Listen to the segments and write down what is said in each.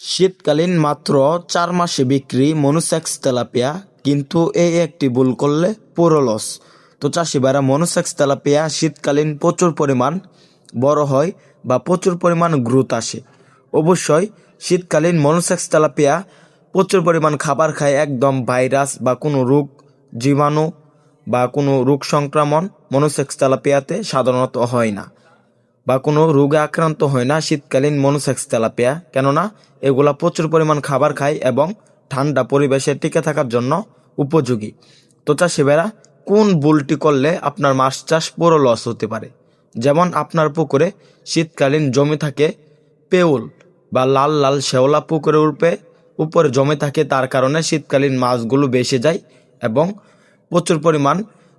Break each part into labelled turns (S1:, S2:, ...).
S1: শীতকালীন মাত্র চার মাসে বিক্রি মনুসেক্স তেলাপিয়া, কিন্তু এই একটি ভুল করলে পুরো লস তো চাষি ভাইরা, মনুসেক্স তেলাপিয়া শীতকালীন প্রচুর পরিমাণ বড় হয় বা প্রচুর পরিমাণ গ্রোথ আসে। অবশ্যই শীতকালীন মনুসেক্স তেলাপিয়া প্রচুর পরিমাণ খাবার খায় একদম ভাইরাস বা কোনো রোগ জীবাণু বা কোনো রোগ সংক্রমণ মনুসেক্স তেলাপিয়াতে সাধারণত হয় না। বা কোনো রোগে আক্রান্ত হয় না শীতকালীন মনোসেক্স তেলাপিয়া কেননা, এগুলা প্রচুর পরিমাণ খাবার খায় এবং ঠান্ডা পরিবেশে টিকে থাকার জন্য উপযোগী। তো চাষিবেরা কোন ভুলটি করলে আপনার মাছ চাষ পুরো লস হতে পারে? যেমন আপনার পুকুরে শীতকালীন জমি থাকে পেউল বা লাল লাল শেওলা পুকুরে উঠবে উপরে জমে থাকে, তার কারণে শীতকালীন মাছগুলো বেসে যায় এবং প্রচুর পরিমাণ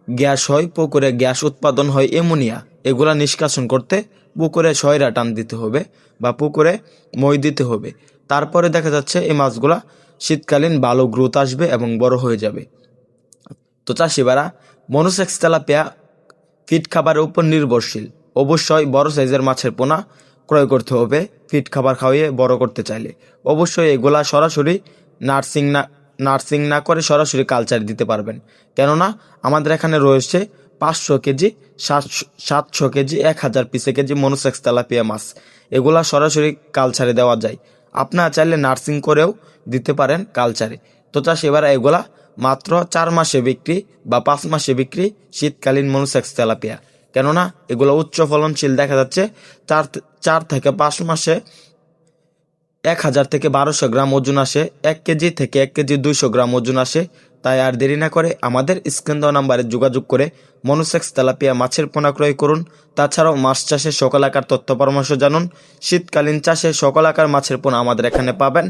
S1: গ্যাস হয়, পুকুরে গ্যাস উৎপাদন হয় এমোনিয়া এগুলা নিষ্কাশন করতে পুকুরে সয়রা টান দিতে হবে বা পুকুরে মই দিতে হবে। তারপরে দেখা যাচ্ছে এই মাছগুলা শীতকালীন ভালো গ্রোথ আসবে এবং বড় হয়ে যাবে। তো চাষিবারা মনোসেক্স তেলাপিয়া ফিট খাবারের উপর নির্ভরশীল। অবশ্যই বড় সাইজের মাছের পোনা ক্রয় করতে হবে ফিট খাবার খাওয়িয়ে বড় করতে চাইলে। অবশ্যই এগুলা সরাসরি নার্সিং না নার্সিং না করে সরাসরি কালচার দিতে পারবেন। কেননা আমাদের এখানে রয়েছে পাঁচশো কেজি, সাতশো সাতশো কেজি, এক হাজার পিসে কেজি মনোসেক্স তেলাপিয়া মাছ। এগুলা সরাসরি কালচারে দেওয়া যায়। আপনারা চাইলে নার্সিং করেও দিতে পারেন কালচারে। তো চাষ, এবার এগুলা মাত্র চার মাসে বিক্রি বা পাঁচ মাসে বিক্রি শীতকালীন মনোসেক্স তেলাপিয়া। কেননা, এগুলো উচ্চ ফলনশীল দেখা যাচ্ছে। চার চার থেকে পাঁচ মাসে এক হাজার থেকে বারোশো গ্রাম ওজন আসে, এক কেজি থেকে এক কেজি দুইশো গ্রাম ওজন আসে তাই আর দেরি না করে আমাদের স্ক্রিন দেওয়া নাম্বারে যোগাযোগ করে মনোসেক্স তেলাপিয়া মাছের পোনা ক্রয় করুন। তাছাড়াও মাছ চাষে সকল আকার তথ্য পরামর্শ জানুন। শীতকালীন চাষে সকল আকার মাছের পোনা আমাদের এখানে পাবেন।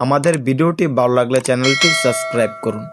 S1: আমাদের ভিডিওটি ভালো লাগলে চ্যানেলটি সাবস্ক্রাইব করুন।